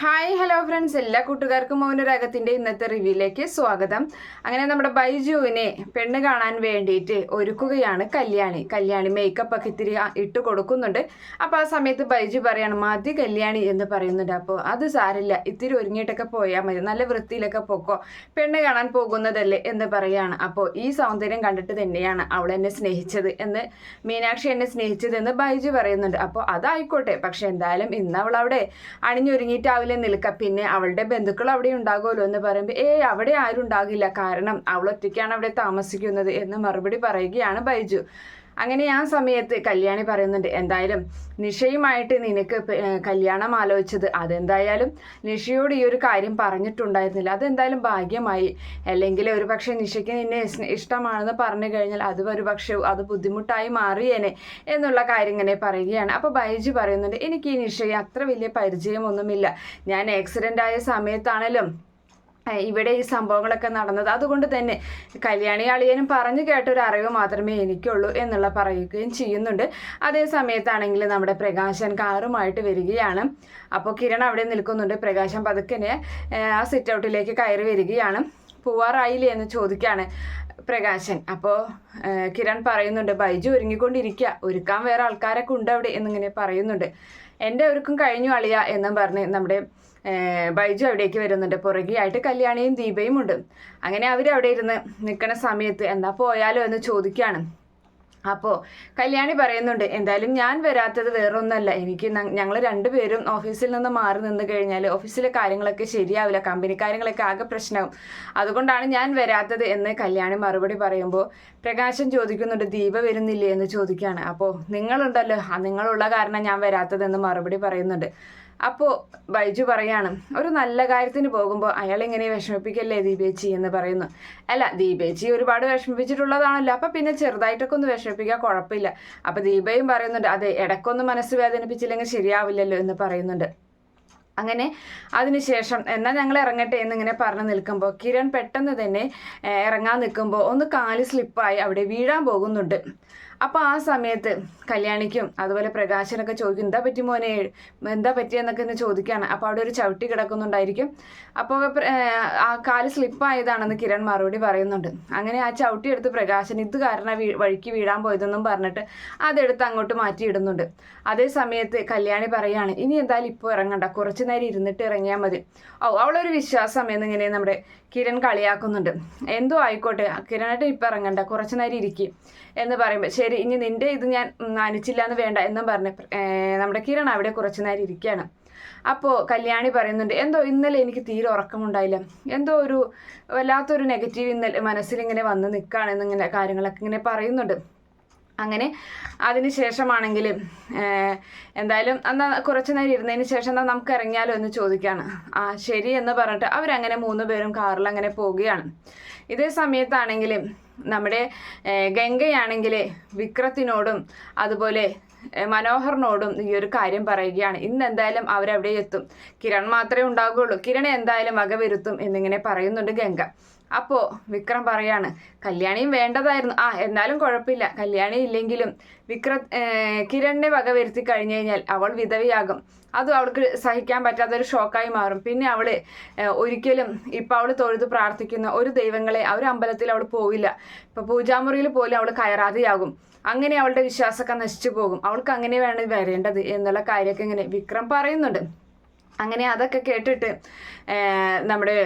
Hi hello friends എല്ലാ കൂട്ടുകാർക്കും മൗനരാഗത്തിന്റെ ഇന്നത്തെ റിവ്യൂയിലേക്ക് സ്വാഗതം. അങ്ങനെ നമ്മുടെ ബൈജുവിനെ പെണ്ണ് കാണാൻ വേണ്ടിയിട്ട് ഒരുക്കുകയാണ് കല്യാണി. കല്യാണി മേക്കപ്പ് ഒക്കെ ഇത്തിരി ഇട്ട് കൊടുക്കുന്നുണ്ട്. അപ്പോൾ ആ സമയത്ത് ബൈജു പറയാണ് മതി കല്യാണി എന്ന് പറയുന്നുണ്ട്. അപ്പോൾ അത് സാരില്ല ഇത്തിരി ഒരുങ്ങിയിട്ടൊക്കെ പോയാൽ മതി. നല്ല വൃത്തിയിലൊക്കെ പോക്കോ. പെണ്ണ് കാണാൻ പോകുന്നതല്ലേ എന്ന് പറയാണ്. അപ്പോൾ ഈ സൗന്ദര്യം കണ്ടിട്ട് തന്നെയാണ് അവൾ എന്നെ സ്നേഹിച്ചത് എന്ന് മീനാക്ഷി എന്നെ സ്നേഹിച്ചത് എന്ന് ബൈജു പറയുന്നുണ്ട്. അപ്പോൾ അതായിക്കോട്ടെ. പക്ഷെ എന്തായാലും ഇന്ന് അവൾ അവിടെ അണിഞ്ഞൊരുങ്ങിയിട്ടാവില്ല നിൽക്കുക പിന്നെ അവളുടെ ബന്ധുക്കൾ അവിടെ ഉണ്ടാകുമല്ലോ എന്ന് പറയുമ്പോൾ ഏയ് അവിടെ ആരും ഉണ്ടാകില്ല. കാരണം അവൾ ഒറ്റയ്ക്കാണ് അവിടെ താമസിക്കുന്നത് എന്ന് മറുപടി പറയുകയാണ് ബൈജു. അങ്ങനെ ആ സമയത്ത് കല്യാണി പറയുന്നുണ്ട് എന്തായാലും നിഷയുമായിട്ട് നിനക്ക് കല്യാണം ആലോചിച്ചത് അതെന്തായാലും നിഷയോട് ഈ ഒരു കാര്യം പറഞ്ഞിട്ടുണ്ടായിരുന്നില്ല. അതെന്തായാലും ഭാഗ്യമായി. അല്ലെങ്കിൽ ഒരു പക്ഷേ നിഷയ്ക്ക് നിന്നെ ഇഷ്ടമാണെന്ന് പറഞ്ഞു കഴിഞ്ഞാൽ അത് ഒരു പക്ഷേ അത് ബുദ്ധിമുട്ടായി മാറിയേനെ എന്നുള്ള കാര്യം ഇങ്ങനെ പറയുകയാണ്. അപ്പോൾ ബൈജു പറയുന്നുണ്ട് എനിക്ക് ഈ നിഷയെ അത്ര വലിയ പരിചയമൊന്നുമില്ല. ഞാൻ ആക്സിഡന്റ് ആയ സമയത്താണല്ലോ ഏഹ് ഇവിടെ ഈ സംഭവങ്ങളൊക്കെ നടന്നത്. അതുകൊണ്ട് തന്നെ കല്യാണി അളിയനും പറഞ്ഞു കേട്ടൊരു അറിവ് മാത്രമേ എനിക്കുള്ളൂ എന്നുള്ള പറയുകയും ചെയ്യുന്നുണ്ട്. അതേ സമയത്താണെങ്കിൽ നമ്മുടെ പ്രകാശൻ കാറുമായിട്ട് വരികയാണ്. അപ്പോൾ കിരൺ അവിടെ നിൽക്കുന്നുണ്ട്. പ്രകാശൻ പതുക്കനെ ആ സിറ്റ് ഔട്ടിലേക്ക് കയറി വരികയാണ്. പോവാറായില്ലേ? എന്ന് ചോദിക്കുകയാണ് പ്രകാശൻ. അപ്പോൾ കിരൺ പറയുന്നുണ്ട് ബൈജു ഒരുങ്ങിക്കൊണ്ടിരിക്കുക ഒരുക്കാൻ വേറെ ആൾക്കാരൊക്കെ ഉണ്ട് അവിടെ എന്നിങ്ങനെ പറയുന്നുണ്ട്. എന്റെ ഒരുക്കും കഴിഞ്ഞു അളിയ എന്നും പറഞ്ഞ് നമ്മുടെ ബൈജു അവിടേക്ക് വരുന്നുണ്ട്. പുറകെയായിട്ട് കല്യാണിയും ദീപയും ഉണ്ട്. അങ്ങനെ അവർ അവിടെ ഇരുന്ന് നിൽക്കുന്ന സമയത്ത് എന്താ പോയാലോ എന്ന് ചോദിക്കുകയാണ് അപ്പോൾ കല്യാണി പറയുന്നുണ്ട് എന്തായാലും ഞാൻ വരാത്തത് വേറൊന്നല്ല. എനിക്ക് ഞങ്ങൾ രണ്ടുപേരും ഓഫീസിൽ നിന്ന് മാറി നിന്ന് കഴിഞ്ഞാൽ ഓഫീസിലെ കാര്യങ്ങളൊക്കെ ശരിയാവില്ല. കമ്പനി കാര്യങ്ങളൊക്കെ ആകെ പ്രശ്നവും. അതുകൊണ്ടാണ് ഞാൻ വരാത്തത് എന്ന് കല്യാണി മറുപടി പറയുമ്പോൾ പ്രകാശൻ ചോദിക്കുന്നുണ്ട് ദീപ വരുന്നില്ലേ? എന്ന് ചോദിക്കുകയാണ് അപ്പോൾ നിങ്ങളുണ്ടല്ലോ. നിങ്ങളുള്ള കാരണം ഞാൻ വരാത്തതെന്ന് മറുപടി പറയുന്നുണ്ട്. അപ്പോൾ ബൈജു പറയാണ് ഒരു നല്ല കാര്യത്തിന് പോകുമ്പോൾ അയാൾ ഇങ്ങനെ വിഷമിപ്പിക്കല്ലേ ദീപേച്ചി? എന്ന് പറയുന്നു. അല്ല ദീപേച്ചി ഒരുപാട് വിഷമിപ്പിച്ചിട്ടുള്ളതാണല്ലോ. അപ്പം പിന്നെ ചെറുതായിട്ടൊക്കെ ഒന്ന് വിഷമിപ്പിക്കാൻ കുഴപ്പമില്ല. അപ്പം ദീപയും പറയുന്നുണ്ട് അതെ ഇടയ്ക്കൊന്ന് മനസ്സ് വേദനിപ്പിച്ചില്ലെങ്കിൽ ശരിയാവില്ലല്ലോ എന്ന് പറയുന്നുണ്ട്. അങ്ങനെ അതിനുശേഷം എന്നാൽ ഞങ്ങൾ ഇറങ്ങട്ടെ എന്നിങ്ങനെ പറഞ്ഞു നിൽക്കുമ്പോൾ കിരൺ പെട്ടെന്ന് തന്നെ ഇറങ്ങാൻ നിൽക്കുമ്പോൾ ഒന്ന് കാൽ സ്ലിപ്പായി അവിടെ വീഴാൻ പോകുന്നുണ്ട്. അപ്പോൾ ആ സമയത്ത് കല്യാണിക്കും അതുപോലെ പ്രകാശനൊക്കെ ചോദിക്കും എന്താ പറ്റി മോനെ? എന്താ പറ്റിയെന്നൊക്കെ ഇന്ന് ചോദിക്കുകയാണ് അപ്പോൾ അവിടെ ഒരു ചവിട്ടി കിടക്കുന്നുണ്ടായിരിക്കും. അപ്പോൾ ആ കാൽ സ്ലിപ്പായതാണെന്ന് കിരൺ മറുപടി പറയുന്നുണ്ട്. അങ്ങനെ ആ ചവിട്ടി എടുത്ത് പ്രകാശൻ ഇത് കാരണം വഴിക്ക് വീഴാൻ പോയതെന്നും പറഞ്ഞിട്ട് അതെടുത്ത് അങ്ങോട്ട് മാറ്റിയിടുന്നുണ്ട്. അതേ സമയത്ത് കല്യാണി പറയാണ് ഇനി എന്തായാലും ഇപ്പോൾ ഇറങ്ങണ്ട. കുറച്ച് നേരം ഇരുന്നിട്ട് ഇറങ്ങിയാൽ മതി. ഓ അവളൊരു വിശ്വാസം എന്നിങ്ങനെ നമ്മുടെ കിരൺ കളിയാക്കുന്നുണ്ട്. എന്തോ ആയിക്കോട്ടെ. കിരണായിട്ട് ഇപ്പം ഇറങ്ങണ്ട. കുറച്ച് നേരം ഇരിക്കും. എന്ന് പറയുമ്പോൾ ശരി ഇനി നിന്റെ ഇത് ഞാൻ അനിച്ചില്ല എന്ന് വേണ്ട എന്നും പറഞ്ഞ് നമ്മുടെ കിരൺ അവിടെ കുറച്ചു നേരം ഇരിക്കുകയാണ്. അപ്പോൾ കല്യാണി പറയുന്നുണ്ട് എന്തോ ഇന്നലെ എനിക്ക് തീരെ ഉറക്കമുണ്ടായില്ല. എന്തോ ഒരു വല്ലാത്തൊരു നെഗറ്റീവ് ഇന്നലെ മനസ്സിലിങ്ങനെ വന്ന് നിൽക്കുകയാണെന്നിങ്ങനെ കാര്യങ്ങളൊക്കെ ഇങ്ങനെ പറയുന്നുണ്ട്. അങ്ങനെ അതിന് ശേഷമാണെങ്കിൽ എന്തായാലും എന്നാൽ കുറച്ച് നേരം ഇരുന്നതിന് ശേഷം എന്നാൽ നമുക്ക് ഇറങ്ങിയാലോ എന്ന് ചോദിക്കുകയാണ് ആ ശരി എന്ന് പറഞ്ഞിട്ട് അവരങ്ങനെ മൂന്ന് പേരും കാറിൽ അങ്ങനെ പോവുകയാണ്. ഇതേ സമയത്താണെങ്കിൽ നമ്മുടെ ഗംഗയാണെങ്കിൽ വിക്രത്തിനോടും അതുപോലെ മനോഹറിനോടും ഈ ഒരു കാര്യം പറയുകയാണ്. ഇന്ന് എന്തായാലും അവരവിടെ എത്തും. കിരൺ മാത്രമേ ഉണ്ടാകുകയുള്ളൂ കിരൺ എന്തായാലും വകവരുത്തും എന്നിങ്ങനെ പറയുന്നുണ്ട് ഗംഗ. അപ്പോൾ വിക്രം പറയാണ് കല്യാണിയും വേണ്ടതായിരുന്നു. ആ എന്നാലും കുഴപ്പമില്ല. കല്യാണി ഇല്ലെങ്കിലും വിക്ര കിരണിനെ വക വരുത്തി കഴിഞ്ഞു കഴിഞ്ഞാൽ അവൾ വിധവയാകും. അതും അവൾക്ക് സഹിക്കാൻ പറ്റാത്തൊരു ഷോക്കായി മാറും. പിന്നെ അവൾ ഒരിക്കലും ഇപ്പം അവൾ തൊഴുത് പ്രാർത്ഥിക്കുന്ന ഒരു ദൈവങ്ങളെ ആ ഒരു അമ്പലത്തിൽ അവൾ പോവില്ല. ഇപ്പം പൂജാമുറിയിൽ പോലും അവൾ കയറാതെയാകും. അങ്ങനെ അവളുടെ വിശ്വാസമൊക്കെ നശിച്ചു പോകും. അവൾക്ക് അങ്ങനെ വേണം വരേണ്ടത് എന്നുള്ള കാര്യമൊക്കെ ഇങ്ങനെ വിക്രം പറയുന്നുണ്ട്. അങ്ങനെ അതൊക്കെ കേട്ടിട്ട് നമ്മുടെ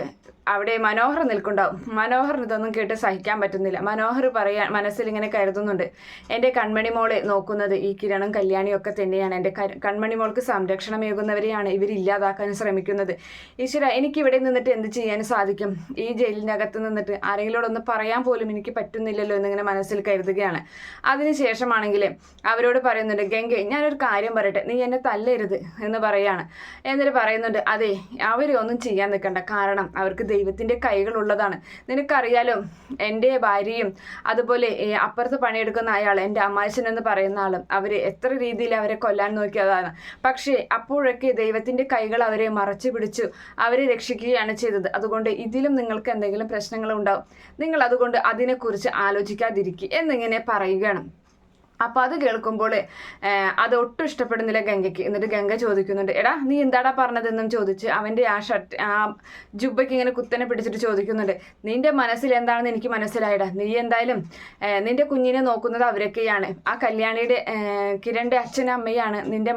അവിടെ മനോഹർ നിൽക്കുന്നുണ്ടാവും. മനോഹറിന് ഇതൊന്നും കേട്ട് സഹിക്കാൻ പറ്റുന്നില്ല. മനോഹർ പറയാൻ മനസ്സിൽ ഇങ്ങനെ കരുതുന്നുണ്ട്. എന്റെ കൺമണി മോളെ നോക്കുന്നത് ഈ കിരണും കല്യാണിയും ഒക്കെ തന്നെയാണ്. എന്റെ കൺമണി മോൾക്ക് സംരക്ഷണമേകുന്നവരെയാണ് ഇവർ ഇല്ലാതാക്കാൻ ശ്രമിക്കുന്നത്. ഈശ്വര എനിക്ക് ഇവിടെ നിന്നിട്ട് എന്ത് ചെയ്യാൻ സാധിക്കും? ഈ ജയിലിനകത്ത് നിന്നിട്ട് ആരെങ്കിലോടൊന്ന് പറയാൻ പോലും എനിക്ക് പറ്റുന്നില്ലല്ലോ എന്നിങ്ങനെ മനസ്സിൽ കരുതുകയാണ്. അതിനുശേഷമാണെങ്കിൽ അവരോട് പറയുന്നുണ്ട് ഗംഗ ഞാനൊരു കാര്യം പറയട്ടെ. നീ എന്നെ തല്ലരുത് എന്ന് പറയാണ്. എന്നിട്ട് പറയുന്നുണ്ട് അതെ അവരെ ഒന്നും ചെയ്യാൻ നിൽക്കണ്ട. കാരണം അവർക്ക് ദൈവത്തിന്റെ കൈകളുള്ളതാണ്. നിനക്കറിയാലോ എന്റെ ഭാര്യയും അതുപോലെ അപ്പുറത്ത് പണിയെടുക്കുന്ന അയാൾ എന്റെ അമ്മാശൻ എന്ന് പറയുന്ന ആളും അവർ എത്ര രീതിയിൽ അവരെ കൊല്ലാൻ നോക്കിയതാണ്. പക്ഷേ അപ്പോഴൊക്കെ ദൈവത്തിന്റെ കൈകൾ അവരെ മറച്ചു പിടിച്ചു അവരെ രക്ഷിക്കുകയാണ് ചെയ്തത്. അതുകൊണ്ട് ഇതിലും നിങ്ങൾക്ക് എന്തെങ്കിലും പ്രശ്നങ്ങൾ ഉണ്ടാവും. നിങ്ങൾ അതുകൊണ്ട് അതിനെക്കുറിച്ച് ആലോചിക്കാതിരിക്കുക എന്നിങ്ങനെ പറയുകയാണ്. അപ്പോൾ അത് കേൾക്കുമ്പോൾ അത് ഒട്ടും ഇഷ്ടപ്പെടുന്നില്ല ഗംഗയ്ക്ക്. എന്നിട്ട് ഗംഗ ചോദിക്കുന്നുണ്ട് എടാ നീ എന്താടാ പറഞ്ഞതെന്നും ചോദിച്ച് അവന്റെ ആ ഷർട്ട് ആ ജുബയ്ക്ക് ഇങ്ങനെ കുത്തനെ പിടിച്ചിട്ട് ചോദിക്കുന്നുണ്ട് നിന്റെ മനസ്സിൽ എന്താണെന്ന് എനിക്ക് മനസ്സിലായിടാ. നീ എന്തായാലും നിന്റെ കുഞ്ഞിനെ നോക്കുന്നത് അവരൊക്കെയാണ്. ആ കല്യാണിയുടെ കിരണിന്റെ അച്ഛനും അമ്മയാണ് നിന്റെ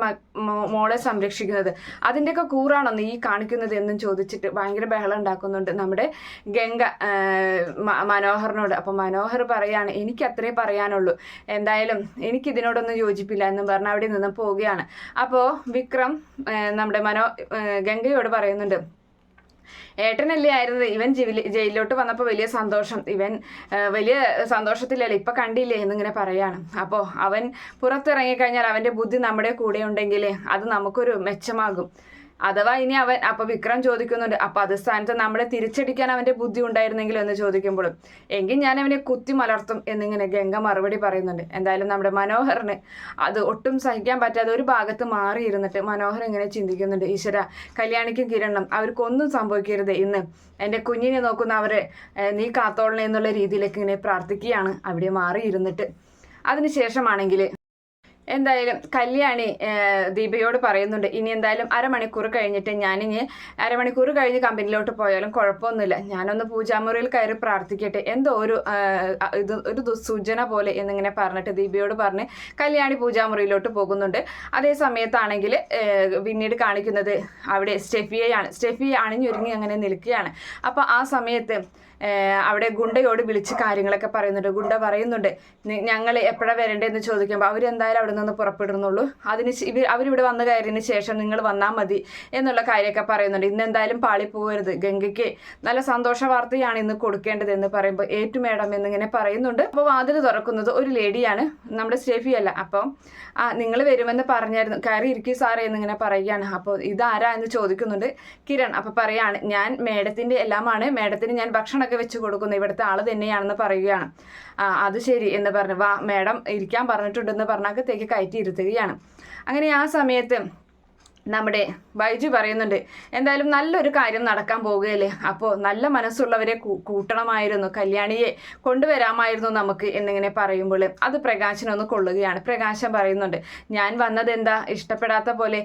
മോളെ സംരക്ഷിക്കുന്നത്. അതിന്റെയൊക്കെ കൂറാണോ നീ കാണിക്കുന്നത്? എന്നും ചോദിച്ചിട്ട് ഭയങ്കര ബഹളം ഉണ്ടാക്കുന്നുണ്ട് നമ്മുടെ ഗംഗ മനോഹറിനോട്. അപ്പോൾ മനോഹർ പറയാണ് എനിക്ക് അത്രേ പറയാനുള്ളൂ. എന്തായാലും എനിക്ക് ഇതിനോടൊന്നും യോജിപ്പില്ല എന്നും പറഞ്ഞ് അവിടെ നിന്ന് പോവുകയാണ്. അപ്പോൾ വിക്രം നമ്മുടെ മനോ ഗംഗയോട് പറയുന്നുണ്ട് ഏട്ടനല്ലേ ആയിരുന്നത്? ഇവൻ ജയിലി- ജയിലിലോട്ട് വന്നപ്പോൾ വലിയ സന്തോഷം. ഇവൻ വലിയ സന്തോഷത്തിലല്ലേ ഇപ്പം കണ്ടില്ലേ? എന്നിങ്ങനെ പറയാണ്. അപ്പോൾ അവൻ പുറത്തിറങ്ങിക്കഴിഞ്ഞാൽ അവന്റെ ബുദ്ധി നമ്മുടെ കൂടെ ഉണ്ടെങ്കിൽ അത് നമുക്കൊരു മെച്ചമാകും. അഥവാ ഇനി അവൻ അപ്പൊ വിക്രം ചോദിക്കുന്നുണ്ട് അപ്പൊ അത് സ്ഥാനത്ത് നമ്മളെ തിരിച്ചടിക്കാൻ അവന്റെ ബുദ്ധി ഉണ്ടായിരുന്നെങ്കിലും? എന്ന് ചോദിക്കുമ്പോഴും എങ്കിൽ ഞാൻ അവനെ കുത്തി മലർത്തും എന്നിങ്ങനെ ഗംഗ മറുപടി പറയുന്നുണ്ട്. എന്തായാലും നമ്മുടെ മനോഹറിന് അത് ഒട്ടും സഹിക്കാൻ പറ്റാതെ ഒരു ഭാഗത്ത് മാറിയിരുന്നിട്ട് മനോഹർ ഇങ്ങനെ ചിന്തിക്കുന്നുണ്ട് ഈശ്വര കല്യാണിക്കും കിരണം അവർക്കൊന്നും സംഭവിക്കരുത്. ഇന്ന് എന്റെ കുഞ്ഞിനെ നോക്കുന്ന അവരെ നീ കാത്തോളണേ എന്നുള്ള രീതിയിലേക്ക് ഇങ്ങനെ പ്രാർത്ഥിക്കുകയാണ് അവിടെ മാറിയിരുന്നിട്ട്. അതിനുശേഷമാണെങ്കിൽ എന്തായാലും കല്യാണി ദീപയോട് പറയുന്നുണ്ട് ഇനി എന്തായാലും അരമണിക്കൂർ കഴിഞ്ഞിട്ട് ഞാനിനി അരമണിക്കൂർ കഴിഞ്ഞ് കമ്പനിയിലോട്ട് പോയാലും കുഴപ്പമൊന്നുമില്ല. ഞാനൊന്ന് പൂജാമുറിയിൽ കയറി പ്രാർത്ഥിക്കട്ടെ. എന്തോ ഒരു ഇത് ഒരു ദുസ്സൂചന പോലെ എന്നിങ്ങനെ പറഞ്ഞിട്ട് ദീപയോട് പറഞ്ഞ് കല്യാണി പൂജാമുറിയിലോട്ട് പോകുന്നുണ്ട്. അതേ സമയത്താണെങ്കിൽ പിന്നീട് കാണിക്കുന്നത് അവിടെ സ്റ്റെഫിയെയാണ്. സ്റ്റെഫിയെ അണിഞ്ഞൊരുങ്ങി അങ്ങനെ നിൽക്കുകയാണ്. അപ്പോൾ ആ സമയത്ത് അവിടെ ഗുണ്ടയോട് വിളിച്ച് കാര്യങ്ങളൊക്കെ പറയുന്നുണ്ട്. ഗുണ്ട പറയുന്നുണ്ട് ഞങ്ങൾ എപ്പോഴാണ് വരേണ്ടതെന്ന് ചോദിക്കുമ്പോൾ അവരെന്തായാലും അവിടെ നിന്ന് പുറപ്പെടുന്നുള്ളൂ. അതിന് ഇവർ അവരിവിടെ വന്നു കയറിയതിന് ശേഷം നിങ്ങൾ വന്നാൽ മതി എന്നുള്ള കാര്യമൊക്കെ പറയുന്നുണ്ട്. ഇന്ന് എന്തായാലും പാളി പോകരുത്. ഗംഗയ്ക്ക് നല്ല സന്തോഷ വാർത്തയാണ് ഇന്ന് കൊടുക്കേണ്ടത് എന്ന് പറയുമ്പോൾ ഏറ്റു മേഡം എന്നിങ്ങനെ പറയുന്നുണ്ട്. അപ്പോൾ വാതിൽ തുറക്കുന്നത് ഒരു ലേഡിയാണ് നമ്മുടെ സ്റ്റേഫി അല്ല. അപ്പം ആ നിങ്ങൾ വരുമെന്ന് പറഞ്ഞായിരുന്നു കയറി ഇരിക്കും സാറേ എന്നിങ്ങനെ പറയുകയാണ്. അപ്പോൾ ഇതാരാ? എന്ന് ചോദിക്കുന്നുണ്ട് കിരൺ. അപ്പോൾ പറയാണ് ഞാൻ മേഡത്തിന്റെ എല്ലാമാണ്. മേഡത്തിന് ഞാൻ ഭക്ഷണമൊക്കെ വെച്ച് കൊടുക്കുന്നത് ഇവിടുത്തെ ആൾ തന്നെയാണെന്ന് പറയുകയാണ്. ആ അത് ശരി എന്ന് പറഞ്ഞു. വാ മേഡം ഇരിക്കാൻ പറഞ്ഞിട്ടുണ്ടെന്ന് പറഞ്ഞകത്തേക്ക് കയറ്റി ഇരുത്തുകയാണ്. അങ്ങനെ ആ സമയത്ത് നമ്മുടെ ബൈജു പറയുന്നുണ്ട് എന്തായാലും നല്ലൊരു കാര്യം നടക്കാൻ പോവുകയല്ലേ? അപ്പോൾ നല്ല മനസ്സുള്ളവരെ കൂട്ടണമായിരുന്നു. കല്യാണിയെ കൊണ്ടുവരാമായിരുന്നു നമുക്ക് എന്നിങ്ങനെ പറയുമ്പോൾ അത് പ്രകാശനൊന്ന് കൊള്ളുകയാണ്. പ്രകാശം പറയുന്നുണ്ട് ഞാൻ വന്നത് എന്താ? ഇഷ്ടപ്പെടാത്ത പോലെ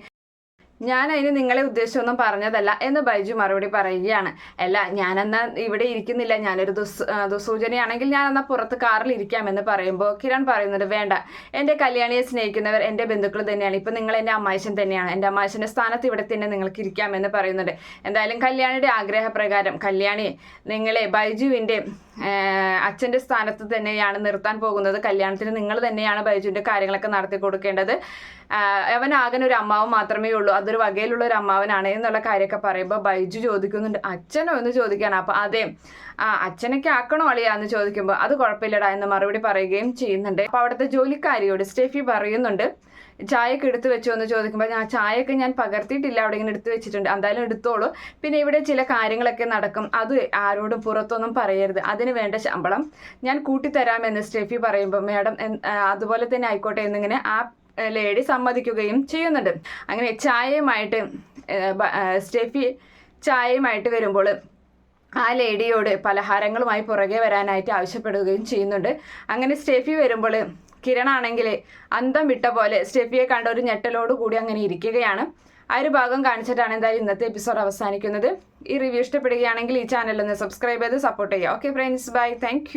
ഞാൻ അതിന് നിങ്ങളെ ഉദ്ദേശിച്ചൊന്നും പറഞ്ഞതല്ല എന്ന് ബൈജു മറുപടി പറയുകയാണ്. അല്ല ഞാനെന്നാ ഇവിടെ ഇരിക്കുന്നില്ല. ഞാനൊരു ദുസ് ദുസൂചനയാണെങ്കിൽ ഞാൻ എന്നാൽ പുറത്ത് കാറിൽ ഇരിക്കാമെന്ന് പറയുമ്പോൾ കിരൺ പറയുന്നത് വേണ്ട. എന്റെ കല്യാണിയെ സ്നേഹിക്കുന്നവർ എന്റെ ബന്ധുക്കൾ തന്നെയാണ്. ഇപ്പം നിങ്ങൾ എന്റെ അമ്മായിശൻ തന്നെയാണ്. എന്റെ അമ്മായിശന്റെ സ്ഥാനത്ത് ഇവിടെ തന്നെ നിങ്ങൾക്ക് ഇരിക്കാമെന്ന് പറയുന്നുണ്ട്. എന്തായാലും കല്യാണിയുടെ ആഗ്രഹപ്രകാരം കല്യാണി നിങ്ങളെ ബൈജുവിന്റെ അച്ഛന്റെ സ്ഥാനത്ത് തന്നെയാണ് നിർത്താൻ പോകുന്നത്. കല്യാണത്തിന് നിങ്ങൾ തന്നെയാണ് ബൈജുവിന്റെ കാര്യങ്ങളൊക്കെ നടത്തി കൊടുക്കേണ്ടത് അവൻ ആകെ ഒരു അമ്മാവൻ മാത്രമേ ഉള്ളൂ. അതൊരു വകയിലുള്ള ഒരു അമ്മാവനാണ് എന്നുള്ള കാര്യമൊക്കെ പറയുമ്പോൾ ബൈജു ചോദിക്കുന്നുണ്ട് അച്ഛനോ? എന്ന് ചോദിക്കുകയാണ്. അപ്പോൾ അതെ ആ അച്ഛനൊക്കെ ആക്കണോ അളിയാ? എന്ന് ചോദിക്കുമ്പോൾ അത് കുഴപ്പമില്ലടാ എന്ന് മറുപടി പറയുകയും ചെയ്യുന്നുണ്ട്. അപ്പോൾ അവിടുത്തെ ജോലിക്കാരിയോട് സ്റ്റെഫി പറയുന്നുണ്ട് ചായയൊക്കെ എടുത്തു വെച്ചോ? എന്ന് ചോദിക്കുമ്പോൾ ഞാൻ ചായയൊക്കെ ഞാൻ പകർത്തിയിട്ടില്ല അവിടെ ഇങ്ങനെ എടുത്തു വെച്ചിട്ടുണ്ട്. എന്തായാലും എടുത്തോളൂ. പിന്നെ ഇവിടെ ചില കാര്യങ്ങളൊക്കെ നടക്കും. അത് ആരോടും പുറത്തൊന്നും പറയരുത്. അതിന് വേണ്ട ശമ്പളം ഞാൻ കൂട്ടിത്തരാമെന്ന് സ്റ്റെഫി പറയുമ്പോൾ മാഡം അതുപോലെ തന്നെ ആയിക്കോട്ടെ എന്നിങ്ങനെ ആ ലേഡി സമ്മതിക്കുകയും ചെയ്യുന്നുണ്ട്. അങ്ങനെ ചായയുമായിട്ട് സ്റ്റെഫി ചായയുമായിട്ട് വരുമ്പോൾ ആ ലേഡിയോട് പലഹാരങ്ങളുമായി പുറകെ വരാനായിട്ട് ആവശ്യപ്പെടുകയും ചെയ്യുന്നുണ്ട്. അങ്ങനെ സ്റ്റെഫി വരുമ്പോൾ കിരണാണെങ്കിൽ അന്തം വിട്ട പോലെ സ്റ്റെഫിയെ കണ്ട ഒരു ഞെട്ടലോട് കൂടി അങ്ങനെ ഇരിക്കുകയാണ്. ആ ഒരു ഭാഗം കാണിച്ചിട്ടാണ് എന്തായാലും ഇന്നത്തെ എപ്പിസോഡ് അവസാനിക്കുന്നത്. ഈ റിവ്യൂ ഇഷ്ടപ്പെടുകയാണെങ്കിൽ ഈ ചാനൽ ഒന്ന് സബ്സ്ക്രൈബ് ചെയ്ത് സപ്പോർട്ട് ചെയ്യുക. Okay friends bye thank